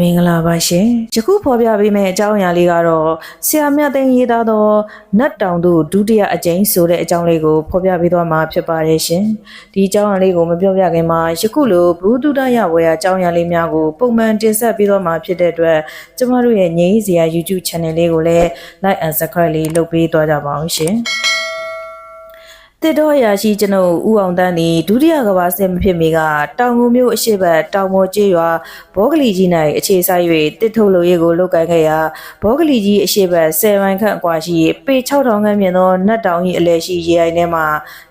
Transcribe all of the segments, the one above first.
မင်္ဂလာပါရှင်ယခုဖော်ပြပေးမယ့်အကြောင်းအရာလေးကတော့ဆရာမြတ်သိန်းရေးသားသောနတ်တောင်တို့ဒုတိယအကြိမ်ဆိုတဲ့အကြောင်းလေးကိုဖော်ပြပေးသွားမှာဖြစ်ပါတယ်ရှင်ဒီအကြောင်းအရာလေးကိုမပြောပြခင်မှာယခုလိုဘုဒ္ဓတရဝေယအကြောင်းအရာလေးများကိုပုံမှန်တင်ဆက်ပေးသွားမှာဖြစ်တဲ့အတွက်ကျမတို့ရဲ့ငြိမ်းစရာ YouTube channel လေးကိုလည်း like and subscribe လေးလုပ်ပေးသွားကြပါအောင်ရှင် တစ်တော်ရာရှိကျွန်ုပ်ဦးအောင်တန်းသည်ဒုတိယကမ္ဘာစစ်မဖြစ်မီကတောင်ငူမြို့အရှိတ်တောင်ပေါ်ကျေးရွာဘောဂလီကြီး၌အခြေဆိုင်၍တစ်ထုတ်လိုရေးကိုလုပ်ကိုင်ခဲ့ရာဘောဂလီကြီးအရှိတ်10မိုင်ခန့်အကွာရှိပေ6000ခန့်မြင့်သောနတ်တောင်၏အလဲရှိရေအိုင်ထဲမှ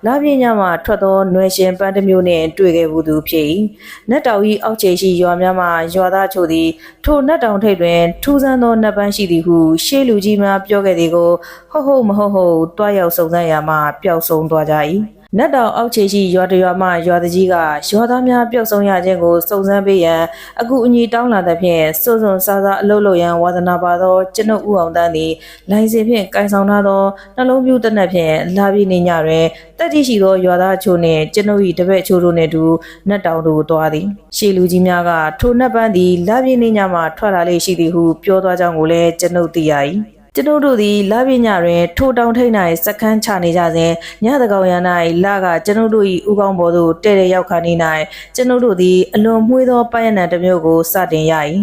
လာပြင်းညမှထွက်သောနွယ်ရှင်ပန်းတစ်မျိုးနှင့်တွေ့ခဲ့ဘူးသူဖြစ်၏နတ်တောင်၏အောက်ခြေရှိရွာများမှရွာသားချို့သည်ထိုနတ်တောင်ထိပ်တွင်ထူးဆန်းသောနတ်ပန်းရှိသည်ဟုရှေးလူကြီးများပြောခဲ့သည်ကိုဟုတ်ဟုတ်မဟုတ်ဟုတ်တွားရောက်စုံစမ်းရမှပျောက်ဆုံးသွားကြ၏နတ်တောင်အောက်ခြေရှိရွာတရွာမှရွာတကြီးကရွာသားများပျောက်ဆုံးရခြင်းကိုစုံစမ်းပေးရန်အကူအညီတောင်းလာသဖြင့်စွန့်စွန့်စားစားအလုပ်လုပ်ရန်ဝါသနာပါသောကျွန်ုပ်ဦးအောင်တန်းသည်လိုင်စင်ဖြင့်ကင်ဆောင်ထားသောနှလုံးပြူးတစ်နက်ဖြင့်လာပြီးနေညတွင်တက်တိရှိသောရွာသားအချို့နှင့်ကျွန်ုပ်၏တပည့်အချို့တို့နှင့်အတူနတ်တောင်သို့သွားသည်ရှေလူကြီးများကထိုနတ်ပန်းသည်လာပြီးနေညမှထွက်လာလေရှိသည်ဟုပြောသွားကြောင်းကိုလည်းကျွန်ုပ်သိရ၏ ကျွန်ုပ်တို့သည်လပြညတွင်ထိုတောင်ထိပ်၌စခန်းချနေကြစဉ်ညတကောင်ရ၌လကကျွန်ုပ်တို့၏ဥကောင်းပေါ်သို့တဲ့တဲ့ရောက်ခါနေ၌ကျွန်ုပ်တို့သည်အလွန်မှုေးသောပန်းရနံတစ်မျိုးကိုစတင်ရ၏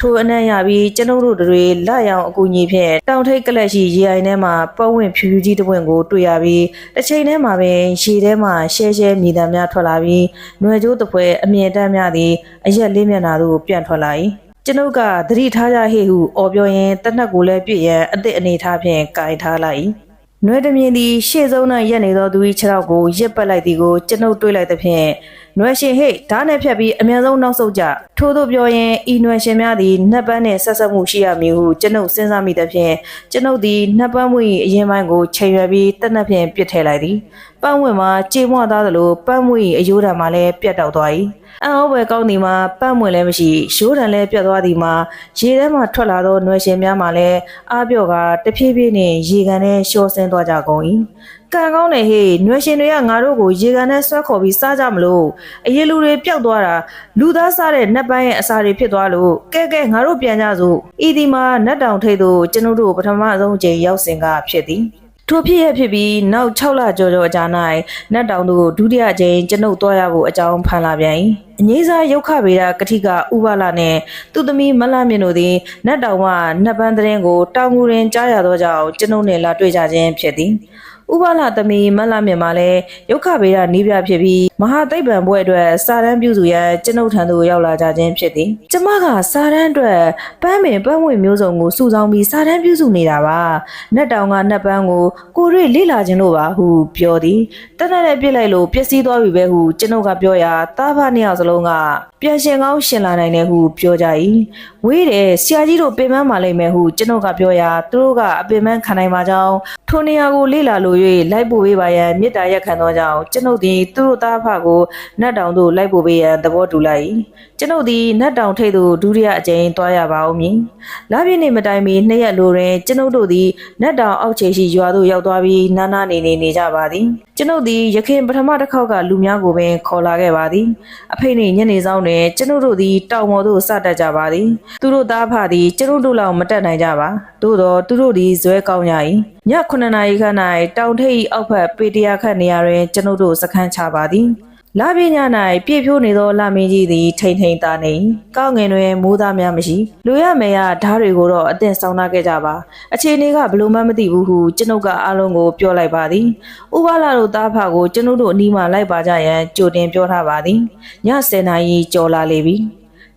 ထိုအနံ့ရပြီးကျွန်ုပ်တို့တွေလရောင်အကူအညီဖြင့်တောင်ထိပ်ကလပ်ရှိရေအိုင်ထဲမှပတ်ဝင့်ဖြူဖြူကြီးတစ်ပွင့်ကိုတွေ့ရပြီးတစ်ချိန်တည်းမှာပင်ရေထဲမှရှဲရှဲမြည်တမ်းများထွက်လာပြီးຫນွယ်ကျိုးတစ်ဖွဲအမြင့်တမ်းများသည်အရက်လေးမျက်နှာသို့ပြန့်ထွက်လာ၏ ကျွန်ုပ်ကသတိထားကြဟေ့ဟုအော်ပြောရင်းတနက်ကိုလည်းပြည့်ရန်အသည့်အနေထားဖြင့်ကင်ထားလိုက်။နွယ်တမြင်သည်ရှေ့ဆုံး၌ရက်နေသောသူ၏ခြေထောက်ကိုရစ်ပတ်လိုက်သည်ကိုကျွန်ုပ်တွေးလိုက်သဖြင့်နွယ်ရှင်ဟေ့ဓာတ်နဲ့ဖြတ်ပြီးအမြန်ဆုံးနောက်ဆုတ်ကြထို့သောပြောရင်ဤနွယ်ရှင်များသည်နှက်ပန်းနှင့်ဆက်ဆက်မှုရှိရမည်ဟုကျွန်ုပ်စဉ်းစားမိသဖြင့်ကျွန်ုပ်သည်နှက်ပန်းမှု၏အရင်ပိုင်းကိုချိန်ရွယ်ပြီးတနက်ဖြင့်ပြစ်ထည့်လိုက်သည် ပန်းဝင်မှာကြေမွသားသလိုပန်းမှု၏အယိုးဓာတ်မှလည်းပြတ်တောက်သွား၏အံ့ဩဖွယ်ကောင်းသည်မှာပတ်မွင်လည်းမရှိရိုးတံလည်းပြတ်သွားသည်မှာရေထဲမှထွက်လာသောနွယ်ရှင်များမှလည်းအားပြော့ကတဖြည်းဖြည်းနှင့်ရေကန်ထဲလျှောဆင်းသွားကြကုန်၏ကံကောင်းတယ်ဟေ့နွယ်ရှင်တွေကငါတို့ကိုရေကန်ထဲဆွဲခေါ်ပြီးစားကြမလို့အရေးလူတွေပျောက်သွားတာလူသားစားတဲ့နတ်ပန်းရဲ့အစာတွေဖြစ်သွားလို့ကဲကဲငါတို့ပြန်ကြစို့ဤဒီမှာနတ်တောင်ထိပ်သို့ကျွန်ုပ်တို့ပထမဆုံးအကြိမ်ရောက်စဉ်ကဖြစ်သည် ထိုဖြစ်ရဖြစ်ပြီးနောက်6လကျော်ကျော်အကြာ၌နတ်တောင်တို့ဒုတိယအကြိမ်ကျွန်ုပ်သွားရဖို့အကြောင်းဖန်လာပြန်၏အငိမ့်စားရုတ်ခဗေဒကတိကဥပလာနှင့်သူသမီးမလမြင့်တို့သည်နတ်တောင်မှနတ်ပန်းသတင်းကိုတောင်ငူတွင်ကြားရသောကြောင့်ကျွန်ုပ်နှင့်လာတွေ့ကြခြင်းဖြစ်သည် ဥပလာသမီးမလမြင့်မှာလည်းရုတ်ခဗေဒနီးပြဖြစ်ပြီးမဟာသိပ္ပံဘွဲ့အတွက်စာတန်းပြုစုရန်ကျွန်ုပ်ထံသို့ရောက်လာကြခြင်းဖြစ်သည်ကျမကစာတန်းအတွက်ပန်းပင်ပန်းဝင်မျိုးစုံကိုစုဆောင်းပြီးစာတန်းပြုစုနေတာပါနတ်တောင်ကနတ်ပန်းကိုကိုရွေလေ့လာခြင်းလို့ပါဟုပြောသည်တနက်နဲ့ပြစ်လိုက်လို့ပျက်စီးသွားပြီပဲဟုကျွန်ုပ်ကပြောရာတားဖနှစ်ယောက်စလုံးက ပြန်ရှင်ကောင်းရှင်လာနိုင်တယ်ဟုပြောကြ၏ဝေးတယ်ဆရာကြီးတို့ပင်ပန်းมาလိမ့်မယ်ဟုကျွန်ုပ်ကပြောရာသူတို့ကအပင်ပန်းခံနိုင်ပါကြောင်းထိုနေရာကိုလေ့လာလို့၍လိုက်ပို့ပေးပါရန်မေတ္တာရက်ခံသောကြောင့်ကျွန်ုပ်သည်သူတို့သားဖကိုနတ်တောင်သို့လိုက်ပို့ပေးရန်သဘောတူလိုက်၏ကျွန်ုပ်သည်နတ်တောင်ထိပ်သို့ဒုတိယအကြိမ်သွားရပါဦးမည်လပြည့်နေ့မတိုင်မီနှစ်ရက်လိုတွင်ကျွန်ုပ်တို့သည်နတ်တောင်အောက်ခြေရှိရွာသို့ရောက်သွားပြီးနားနားနေနေနေကြပါသည်ကျွန်ုပ်သည်ရခင်ပထမတစ်ခေါက်ကလူများကိုပင်ခေါ်လာခဲ့ပါသည်အဖေနှင့်ညနေဆောင်တွင်ကျွန်ုပ်တို့သည်တောင်ပေါ်သို့စတက်ကြပါသည်သူတို့သားဖသည်ကျွန်ုပ်တို့လောက်မတက်နိုင်ကြပါသို့သောသူတို့သည်ဇွဲကောင်းကြ၏ည9နာရီခန့်၌တောင်ထိပ်၏အောက်ဘက်ပေတရာခန့်နေရာတွင်ကျွန်ုပ်တို့စခန်းချပါသည် လာပြည၌ပြည့်ဖြိုးနေသောလာမင်းကြီးသည်ထိန်ထိန်သားနေကောင်းငင်တွင်မိုးသားများမရှိလူရမယ်ရဓားတွေကိုတော့အသင်ဆောင်ထားခဲ့ကြပါအခြေအနေကဘလို့မှမသိဘူးဟုကျွန်ုပ်ကအားလုံးကိုပြောလိုက်ပါသည်ဥပလာတို့သားဖကိုကျွန်ုပ်တို့အနီးမှလိုက်ပါကြရန်ကြိုတင်ပြောထားပါသည်ည10နာရီကျော်လာလေပြီ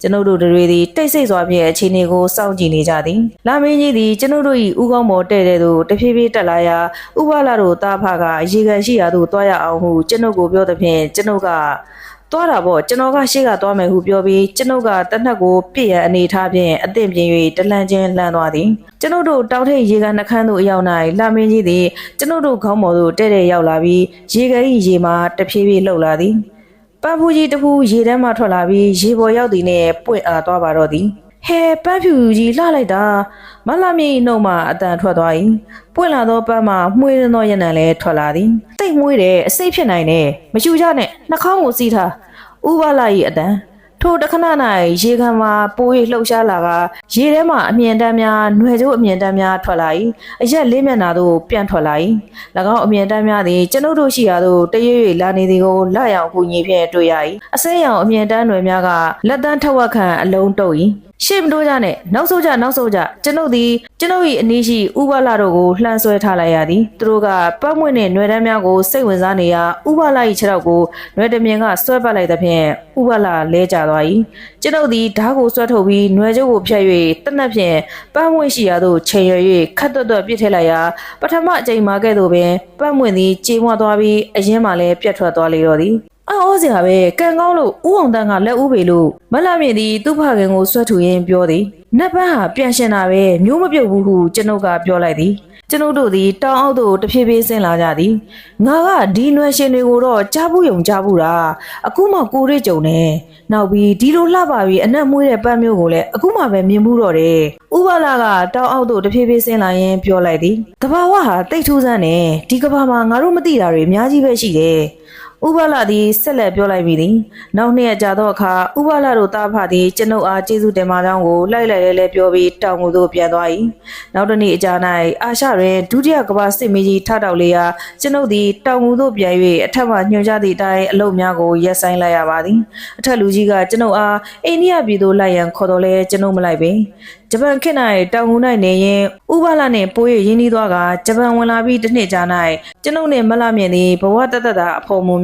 ကျွန်ုပ်တို့တွေသည်တိတ်ဆိတ်စွာဖြင့်အခြေအနေကိုစောင့်ကြည့်နေကြသည်။လာမင်းကြီးသည်ကျွန်ုပ်တို့၏ဥကောင်းပေါ်တဲ့တဲ့သို့တဖြည်းဖြည်းတက်လာရာဥပလာတို့တာဖကရေကန်ရှိရာသို့တွားရအောင်ဟုကျွန်ုပ်ကိုပြောသဖြင့်ကျွန်ုပ်ကသွားတာပေါ့ကျွန်တော်ကရှေ့ကသွားမယ်ဟုပြောပြီးကျွန်ုပ်ကတနက်ကိုပြည့်ရန်အနေထားဖြင့်အသင့်ပြင်း၍တလန့်ချင်းလှမ်းသွားသည်ကျွန်ုပ်တို့တောက်ထိပ်ရေကန်နှခမ်းသို့အရောက်၌လာမင်းကြီးသည်ကျွန်ုပ်တို့ခေါင်းပေါ်သို့တဲ့တဲ့ရောက်လာပြီးရေကန်၏ရေမှာတဖြည်းဖြည်းလှုပ်လာသည် ပန်းဖူးကြီးတစ်ခုရေထဲမှထွက်လာပြီးရေပေါ်ရောက်သည်နဲ့ပွင့်အားသွားပါတော့သည်ဟဲပန်းဖြူကြီးလှလိုက်တာမလှမြေနှုတ်မှအတန်ထွက်သွား၏ပွင့်လာသောပန်းမှမှွေးသောရနံလည်းထွက်လာသည်တိတ်မွေးတယ်အစိတ်ဖြစ်နိုင်တယ်မယူကြနဲ့နှာခေါင်းကိုစီးထားဥပလာ၏အတန် ထိုတခဏ၌ရေခံမှာပိုးရလှုပ်ရှားလာကရေထဲမှအမြင်တမ်းများຫນွယ်ကျိုးအမြင်တမ်းများထွက်လာ၏အရက်လေးမျက်နှာသို့ပြန်ထွက်လာ၏၎င်းအမြင်တမ်းများသည်ကျွန်ုပ်တို့ရှိရာသို့တရွေ့ရွေ့လာနေသည်ကိုလက်ရောင်ကူညီဖြင့်တွေ့ရ၏အစိမ်းရောင်အမြင်တမ်းတွေများကလက်တန်းထက်ဝက်ခန့်အလုံးတုပ်၏ ရှေ့မတိုးကြနဲ့နောက်ဆုတ်ကြနောက်ဆုတ်ကြကျွန်ုပ်သည်ကျွန်ုပ်၏အနည်းရှိဥပလာတို့ကိုလှမ်းဆွဲထားလိုက်ရသည်သူတို့ကပတ်မွင့်နှင့်နှွယ်တန်းများကိုစိတ်ဝင်စားနေရာဥပလာ၏ခြေထောက်ကိုနှွယ်တမြင်ကဆွဲပတ်လိုက်သဖြင့်ဥပလာလဲကျသွား၏ကျွန်ုပ်သည်ဓားကိုဆွဲထုတ်ပြီးနှွယ်ကျုပ်ကိုဖြတ်၍တနက်ဖြင့်ပတ်မွင့်ရှိရာသို့ချိန်ရွယ်၍ခတ်တွတ်တွတ်ပစ်ထည့်လိုက်ရာပထမအကြိမ်မှာကဲ့သို့ပင်ပတ်မွင့်သည်ကြေမွသွားပြီးအရင်မှလည်းပြတ်ထွက်သွားလေတော့သည် အော်စရာပဲကံကောင်းလို့ဥအောင်တန်းကလက်ဦးပေလို့မလှမြင့်သည်သူ့ဖခင်ကိုဆွတ်ထူရင်းပြောသည်နတ်ပန်းဟာပြန်ရှင်တာပဲမျိုးမပြုတ်ဘူးဟုကျွန်ုပ်ကပြောလိုက်သည်ကျွန်ုပ်တို့သည်တောင်အောက်သို့တဖြည်းဖြည်းဆင်းလာကြသည်ငါကဒီနွယ်ရှင်တွေကိုတော့ကြားဘူးယုံကြားဘူးတာအခုမှကိုရစ်ကြုံနေနောက်ပြီးဒီလိုလှပါပြီးအနက်မွေးတဲ့ပန်းမျိုးကိုလည်းအခုမှပဲမြင်မှုတော့တယ်ဥပလာကတောင်အောက်သို့တဖြည်းဖြည်းဆင်းလာရင်းပြောလိုက်သည်တဘာဝဟာတိတ်ထူးဆန်းတယ်ဒီကဘာမှာငါတို့မသိတာတွေအများကြီးပဲရှိတယ် ဥပလာသည်ဆက်လက်ပြောလိုက်ပြီသည်နောက်နှစ်ရက်ကြာသောအခါဥပလာတို့တားဖသည်ကျွန်ုပ်အားကျေးဇူးတင်ပါကြောင်းကိုလိုက်လိုက်လဲလဲပြောပြီးတောင်ငူသို့ပြန်သွား၏နောက်တစ်နေ့အကြာ၌အာရှတွင်ဒုတိယကမ္ဘာစစ်မီးကြီးထထောက်လေရာကျွန်ုပ်သည်တောင်ငူသို့ပြန်၍အထက်မှညွှန်ကြားသည့်အတိုင်းအလုပ်များကိုရက်ဆိုင်လိုက်ရပါသည်အထက်လူကြီးကကျွန်ုပ်အားအိန္ဒိယပြည်သို့လိုက်ရန်ခေါ်တော်လဲကျွန်ုပ်မလိုက်ပေဂျပန်ခေတ်၌တောင်ငူ၌နေရင်ဥပလာနှင့်ပိုးရရင်းနှီးသွားကဂျပန်ဝင်လာပြီးတစ်နှစ်ကြာ၌ကျွန်ုပ်နှင့်မလမြင့်သည်ဘဝတသက်တာအဖို့မူ